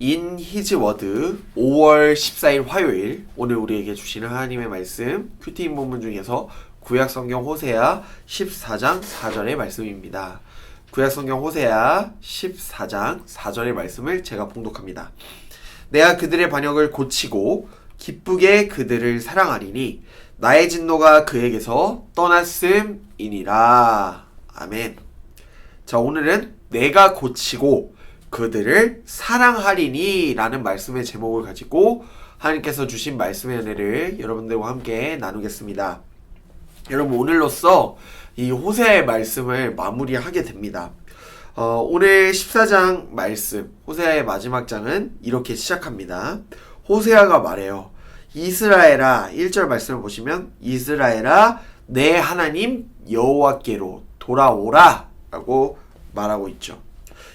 히즈 워드 5월 14일 화요일 오늘 우리에게 주시는 하나님의 말씀 큐티인 본문 중에서 구약 성경 호세아 14장 4절의 말씀입니다. 구약 성경 호세아 14장 4절의 말씀을 제가 봉독합니다. 내가 그들의 반역을 고치고 기쁘게 그들을 사랑하리니 나의 진노가 그에게서 떠났음이니라. 아멘. 자, 오늘은 내가 고치고 그들을 사랑하리니 라는 말씀의 제목을 가지고 하나님께서 주신 말씀의 은혜를 여러분들과 함께 나누겠습니다. 여러분, 오늘로써 이 호세의 말씀을 마무리하게 됩니다. 어, 오늘 14장 말씀, 호세아의 마지막 장은 이렇게 시작합니다. 호세아가 말해요. 이스라엘아, 1절 말씀을 보시면, 이스라엘아, 내 하나님 여호와께로 돌아오라. 라고 말하고 있죠.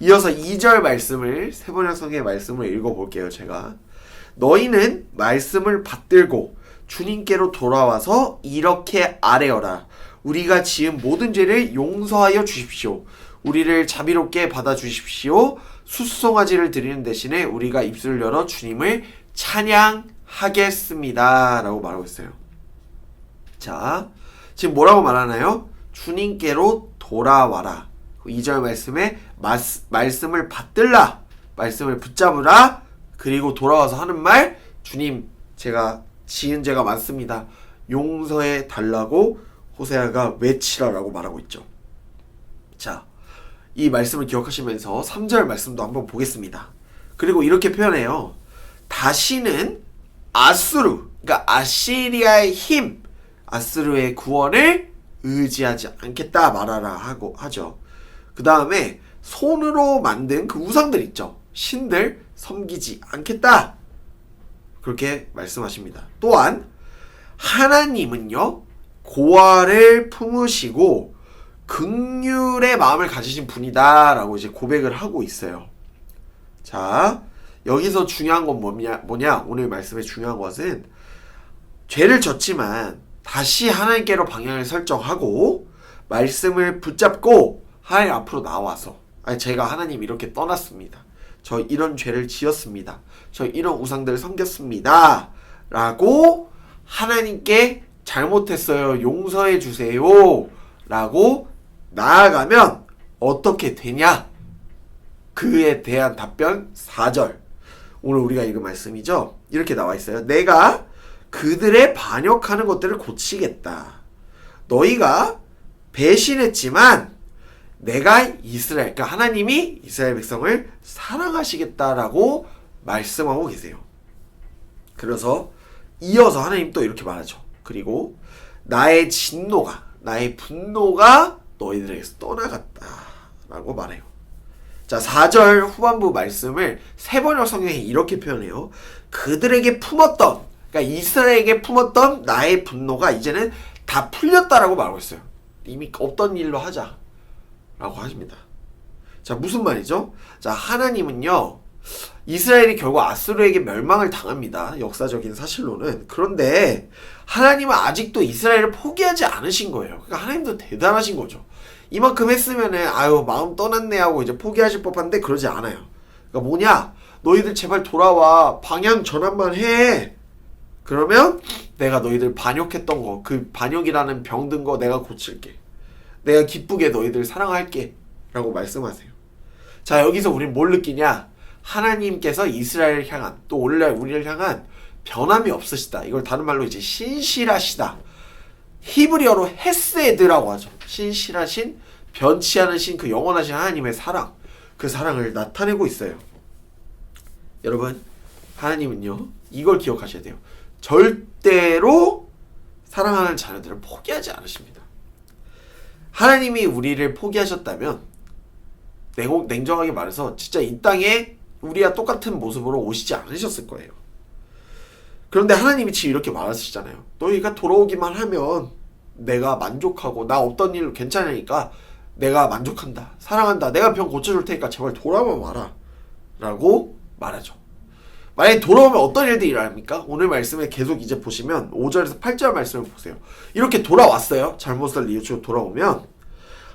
이어서 2절 말씀을, 세번역 성의 말씀을 읽어볼게요, 제가. 너희는 말씀을 받들고 주님께로 돌아와서 이렇게 아뢰어라. 우리가 지은 모든 죄를 용서하여 주십시오. 우리를 자비롭게 받아 주십시오. 숫송아지를 드리는 대신에 우리가 입술을 열어 주님을 찬양하겠습니다. 라고 말하고 있어요. 자, 지금 뭐라고 말하나요? 주님께로 돌아와라. 2절 말씀에 마스, 말씀을 받들라. 말씀을 붙잡으라. 그리고 돌아와서 하는 말, 주님, 제가 지은 죄가 많습니다. 용서해 달라고 호세아가 외치라라고 말하고 있죠. 자, 이 말씀을 기억하시면서 3절 말씀도 한번 보겠습니다. 그리고 이렇게 표현해요. 다시는 아수르, 그러니까 아시리아의 힘, 아수르의 구원을 의지하지 않겠다 말하라 하고 하죠. 그 다음에 손으로 만든 그 우상들 있죠. 신들 섬기지 않겠다. 그렇게 말씀하십니다. 또한 하나님은요 고아를 품으시고 극률의 마음을 가지신 분이다라고 이제 고백을 하고 있어요. 자 여기서 중요한 건 뭐냐 뭐냐 오늘 말씀의 중요한 것은 죄를 졌지만 다시 하나님께로 방향을 설정하고 말씀을 붙잡고 하나님 앞으로 나와서 아니 제가 하나님 이렇게 떠났습니다. 저 이런 죄를 지었습니다. 저 이런 우상들을 섬겼습니다. 라고 하나님께 잘못했어요. 용서해 주세요. 라고 나아가면 어떻게 되냐? 그에 대한 답변 4절. 오늘 우리가 읽은 말씀이죠. 이렇게 나와 있어요. 내가 그들의 반역하는 것들을 고치겠다. 너희가 배신했지만 내가 이스라엘, 그러니까 하나님이 이스라엘 백성을 사랑하시겠다라고 말씀하고 계세요. 그래서 이어서 하나님 또 이렇게 말하죠. 그리고 나의 진노가, 나의 분노가 너희들에게서 떠나갔다라고 말해요. 자, 4절 후반부 말씀을 세 번역 성경에 이렇게 표현해요. 그들에게 품었던, 그러니까 이스라엘에게 품었던 나의 분노가 이제는 다 풀렸다라고 말하고 있어요. 이미 없던 일로 하자. 라고 하십니다. 자, 무슨 말이죠? 자, 하나님은요, 이스라엘이 결국 아수르에게 멸망을 당합니다. 역사적인 사실로는. 그런데 하나님은 아직도 이스라엘을 포기하지 않으신 거예요. 그러니까 하나님도 대단하신 거죠. 이만큼 했으면은, 아유, 마음 떠났네 하고 이제 포기하실 법한데 그러지 않아요. 그러니까 뭐냐? 너희들 제발 돌아와. 방향 전환만 해. 그러면 내가 너희들 반역했던 거, 그 반역이라는 병든 거 내가 고칠게. 내가 기쁘게 너희들 사랑할게. 라고 말씀하세요. 자, 여기서 우리는 뭘 느끼냐? 하나님께서 이스라엘을 향한, 또 오늘날 우리를 향한 변함이 없으시다. 이걸 다른 말로 이제 신실하시다. 히브리어로 헤세드라고 하죠. 신실하신, 변치 않으신 그 영원하신 하나님의 사랑. 그 사랑을 나타내고 있어요. 여러분, 하나님은요, 이걸 기억하셔야 돼요. 절대로 사랑하는 자녀들을 포기하지 않으십니다. 하나님이 우리를 포기하셨다면 냉, 냉정하게 말해서 진짜 이 땅에 우리와 똑같은 모습으로 오시지 않으셨을 거예요. 그런데 하나님이 지금 이렇게 말하시잖아요. 너희가 돌아오기만 하면 내가 만족하고 나 없던 일 괜찮으니까 내가 만족한다. 사랑한다. 내가 병 고쳐줄 테니까 제발 돌아와 와라. 라고 말하죠. 만약에 돌아오면 어떤 일들이 일어납니까? 오늘 말씀에 계속 이제 보시면 5절에서 8절 말씀을 보세요. 이렇게 돌아왔어요. 잘못을 뉘우치고 돌아오면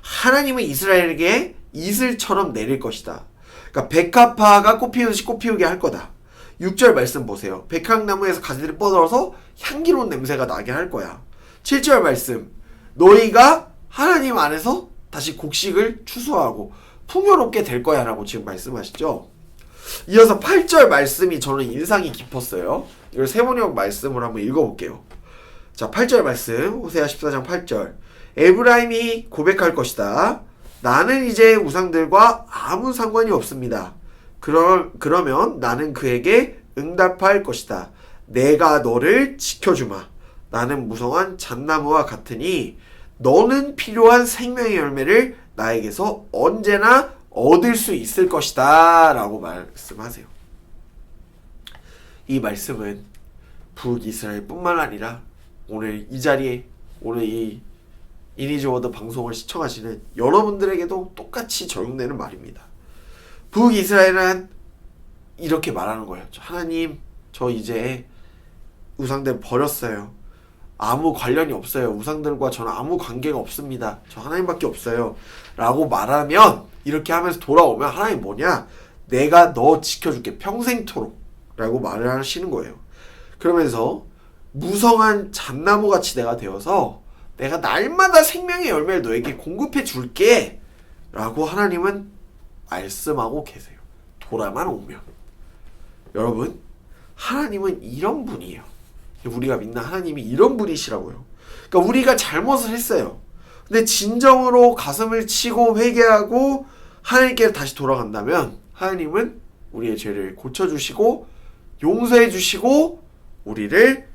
하나님은 이스라엘에게 이슬처럼 내릴 것이다. 그러니까 백합화가 꽃피우듯이 꽃피우게 할 거다. 6절 말씀 보세요. 백향나무에서 가지들이 뻗어서 향기로운 냄새가 나게 할 거야. 7절 말씀. 너희가 하나님 안에서 다시 곡식을 추수하고 풍요롭게 될 거야 라고 지금 말씀하시죠. 이어서 8절 말씀이 저는 인상이 깊었어요. 이걸 세번역 말씀을 한번 읽어볼게요. 자, 8절 말씀. 호세아 14장 8절. 에브라임이 고백할 것이다. 나는 이제 우상들과 아무 상관이 없습니다. 그러, 그러면 나는 그에게 응답할 것이다. 내가 너를 지켜주마. 나는 무성한 잣나무와 같으니 너는 필요한 생명의 열매를 나에게서 언제나 얻을 수 있을 것이다. 라고 말씀하세요. 이 말씀은 북이스라엘 뿐만 아니라 오늘 이 자리에 오늘 이 이니즈워드 방송을 시청하시는 여러분들에게도 똑같이 적용되는 말입니다. 북이스라엘은 이렇게 말하는 거예요. 하나님, 저 이제 우상들 버렸어요. 아무 관련이 없어요. 우상들과 저는 아무 관계가 없습니다. 저 하나님밖에 없어요. 라고 말하면 이렇게 하면서 돌아오면 하나님 뭐냐? 내가 너 지켜줄게 평생토록 라고 말을 하시는 거예요. 그러면서 무성한 잣나무 같이 내가 되어서 내가 날마다 생명의 열매를 너에게 공급해 줄게 라고 하나님은 말씀하고 계세요. 돌아만 오면. 여러분, 하나님은 이런 분이에요. 우리가 믿는 하나님이 이런 분이시라고요. 그러니까 우리가 잘못을 했어요. 근데 진정으로 가슴을 치고 회개하고 하나님께 다시 돌아간다면 하나님은 우리의 죄를 고쳐주시고 용서해 주시고 우리를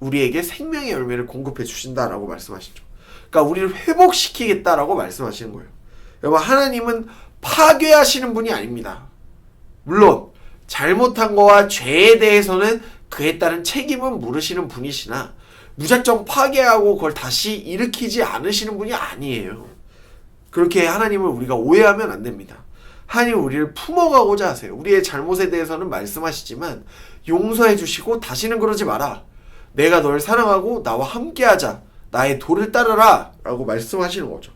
우리에게 생명의 열매를 공급해 주신다라고 말씀하시죠. 그러니까 우리를 회복시키겠다라고 말씀하시는 거예요. 여러분 하나님은 파괴하시는 분이 아닙니다. 물론 잘못한 거와 죄에 대해서는 그에 따른 책임은 물으시는 분이시나 무작정 파괴하고 그걸 다시 일으키지 않으시는 분이 아니에요. 그렇게 하나님을 우리가 오해하면 안 됩니다. 하나님 우리를 품어가고자 하세요. 우리의 잘못에 대해서는 말씀하시지만 용서해 주시고 다시는 그러지 마라. 내가 널 사랑하고 나와 함께하자. 나의 도를 따르라. 라고 말씀하시는 거죠.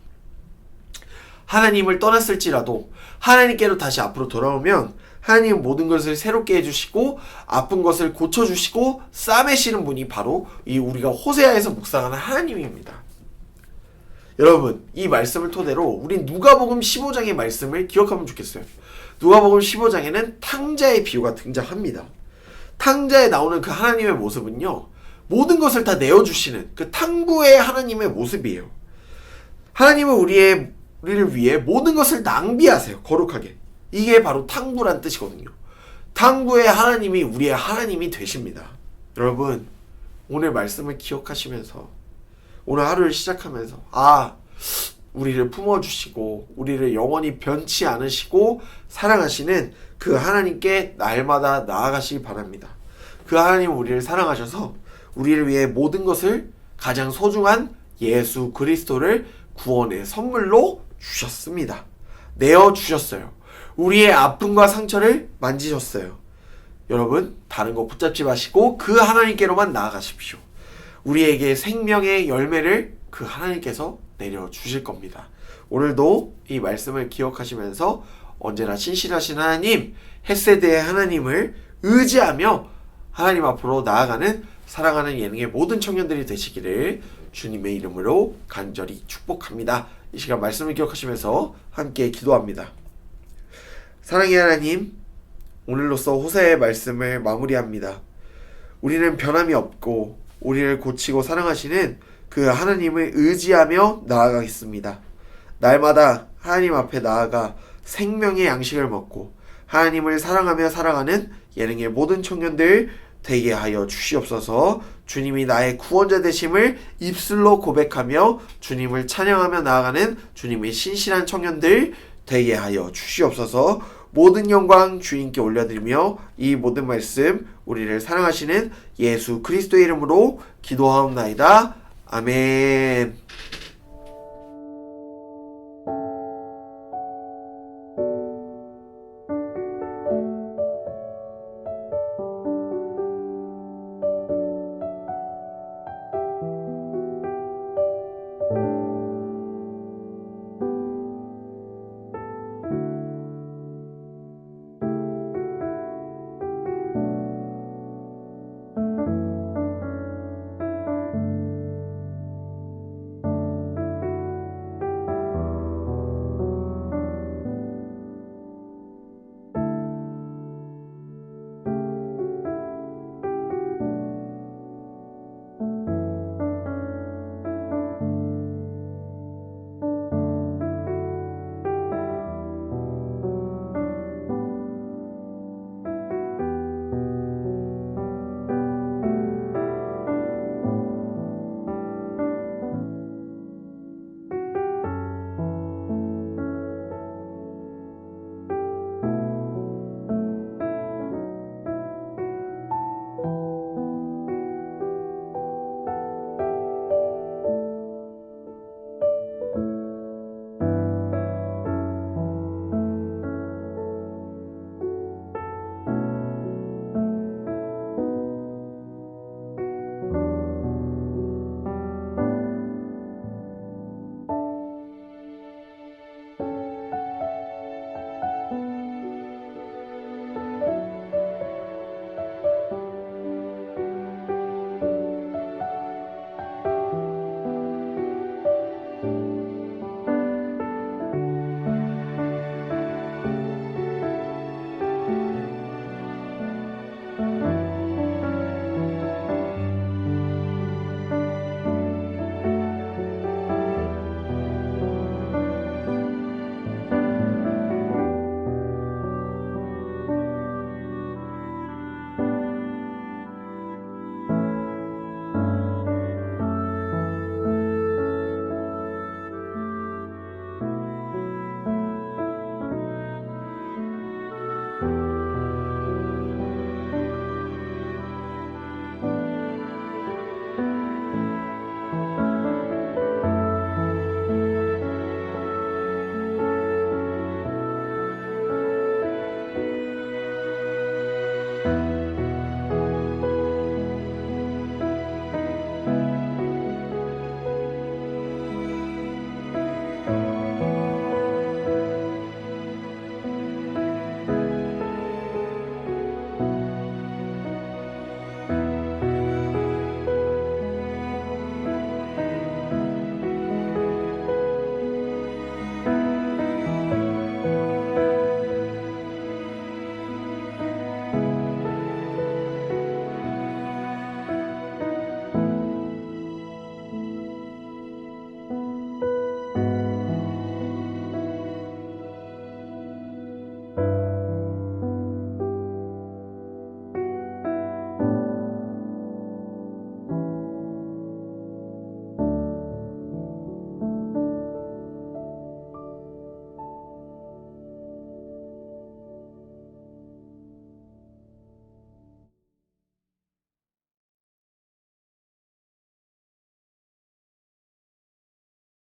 하나님을 떠났을지라도 하나님께로 다시 앞으로 돌아오면 하나님 모든 것을 새롭게 해주시고 아픈 것을 고쳐주시고 싸매시는 분이 바로 이 우리가 호세아에서 묵상하는 하나님입니다. 여러분 이 말씀을 토대로 우리 누가복음 15장의 말씀을 기억하면 좋겠어요. 누가복음 15장에는 탕자의 비유가 등장합니다. 탕자에 나오는 그 하나님의 모습은요 모든 것을 다 내어주시는 그 탕부의 하나님의 모습이에요. 하나님은 우리의 우리를 위해 모든 것을 낭비하세요. 거룩하게. 이게 바로 탕부란 뜻이거든요. 탕부의 하나님이 우리의 하나님이 되십니다. 여러분, 오늘 말씀을 기억하시면서 오늘 하루를 시작하면서 아, 우리를 품어주시고 우리를 영원히 변치 않으시고 사랑하시는 그 하나님께 날마다 나아가시기 바랍니다. 그 하나님 우리를 사랑하셔서 우리를 위해 모든 것을 가장 소중한 예수 그리스도를 구원의 선물로 주셨습니다. 내어 주셨어요. 우리의 아픔과 상처를 만지셨어요. 여러분, 다른 거 붙잡지 마시고 그 하나님께로만 나아가십시오. 우리에게 생명의 열매를 그 하나님께서 내려 주실 겁니다. 오늘도 이 말씀을 기억하시면서 언제나 신실하신 하나님, 햇세대의 하나님을 의지하며 하나님 앞으로 나아가는 사랑하는 예능의 모든 청년들이 되시기를 주님의 이름으로 간절히 축복합니다. 이 시간 말씀을 기억하시면서 함께 기도합니다. 사랑의 하나님, 오늘로써 호세의 말씀을 마무리합니다. 우리는 변함이 없고 우리를 고치고 사랑하시는 그 하나님을 의지하며 나아가겠습니다. 날마다 하나님 앞에 나아가 생명의 양식을 먹고 하나님을 사랑하며 살아가는 예능의 모든 청년들 되게 하여 주시옵소서 주님이 나의 구원자 되심을 입술로 고백하며 주님을 찬양하며 나아가는 주님의 신실한 청년들 되게 하여 주시옵소서 모든 영광 주님께 올려드리며 이 모든 말씀 우리를 사랑하시는 예수 그리스도의 이름으로 기도하옵나이다. 아멘.